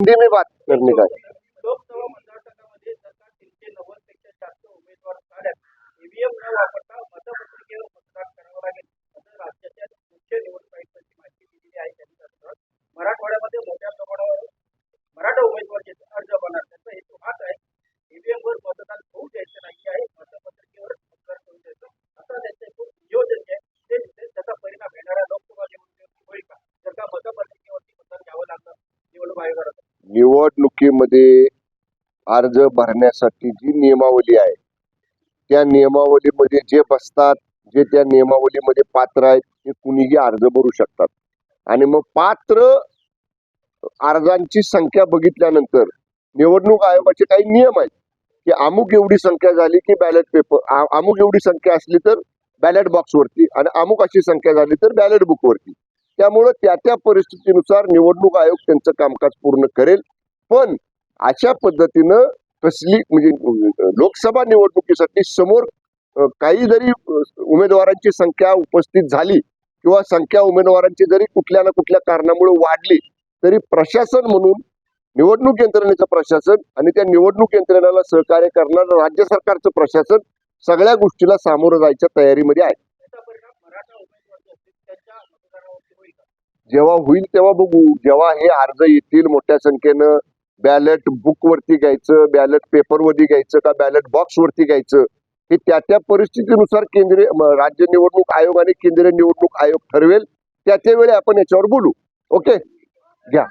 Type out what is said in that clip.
हिंदी में बात करने का। वर मतदान मतदान परिणाम लोकसभा निवडणुकीवरती होईल का जर का मतपत्रिकेवरती मतदान घ्यावं लागलं निवडणूक आयोगाला निवडणुकीमध्ये अर्ज भरण्यासाठी जी नियमावली आहे त्या नियमावलीमध्ये जे बसतात जे त्या नियमावलीमध्ये पात्र आहेत ते कुणीही अर्ज भरू शकतात. आणि मग पात्र अर्जांची संख्या बघितल्यानंतर निवडणूक आयोगाचे काही नियम आहेत की अमुक एवढी संख्या झाली की बॅलेट पेपर अमुक एवढी संख्या असली तर बॅलेट बॉक्सवरती आणि अमुक अशी संख्या झाली तर बॅलेट बुकवरती. त्यामुळं त्या त्या परिस्थितीनुसार निवडणूक आयोग त्यांचं कामकाज पूर्ण करेल. पण अशा पद्धतीनं कसली म्हणजे लोकसभा निवडणुकीसाठी समोर काही जरी उमेदवारांची संख्या उपस्थित झाली किंवा संख्या उमेदवारांची जरी कुठल्या ना कुठल्या कारणामुळे वाढली तरी प्रशासन म्हणून निवडणूक यंत्रणेचं प्रशासन आणि त्या निवडणूक यंत्रणेला सहकार्य करणारं राज्य सरकारचं प्रशासन सगळ्या गोष्टीला सामोरं जायच्या तयारीमध्ये आहे त्याचा परिणाम मराठा उमेदवार जे असतील त्यांच्या मतदारावरती होईल का जेव्हा होईल तेव्हा बघू. जेव्हा हे अर्ज येतील मोठ्या संख्येनं बॅलेट बुक वरती घ्यायचं बॅलेट पेपर वरती घ्यायचं का बॅलेट बॉक्स वरती घ्यायचं हे त्या त्या परिस्थितीनुसार केंद्रीय राज्य निवडणूक आयोग आणि केंद्रीय निवडणूक आयोग ठरवेल. त्या त्यावेळी आपण याच्यावर बोलू. ओके घ्या.